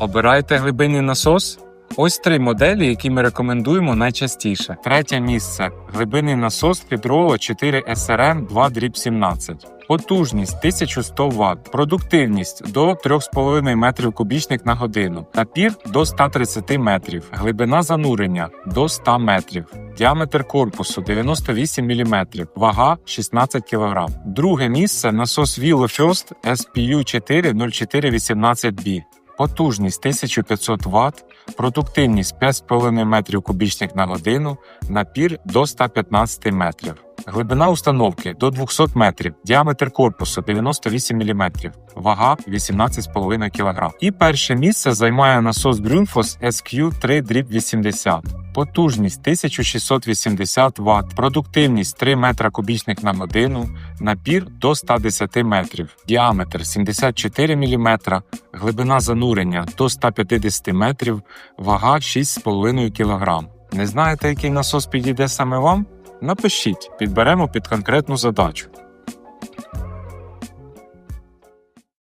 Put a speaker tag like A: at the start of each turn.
A: Обирайте глибинний насос. Ось три моделі, які ми рекомендуємо найчастіше. Третє місце глибинний насос Hydrolo 4 SRM 2 17. Потужність 1100 Вт, продуктивність до 3,5 метрів кубічних на годину, напір до 130 метрів, глибина занурення до 100 метрів, діаметр корпусу 98 мм, вага 16 кг. Друге місце насос Willow First SPU 4 0418B. Потужність 1500 Вт, продуктивність 5,5 метрів кубічних на годину, напір до 115 метрів. Глибина установки до 200 метрів, діаметр корпусу 98 мм, вага 18,5 кг. І перше місце займає насос Grundfos SQ3 80. Потужність 1680 Вт, продуктивність 3 метра кубічних на годину, напір до 110 метрів, діаметр 74 мм, глибина занурення до 150 метрів, вага 6,5 кг. Не знаєте, який насос підійде саме вам? Напишіть, підберемо під конкретну задачу.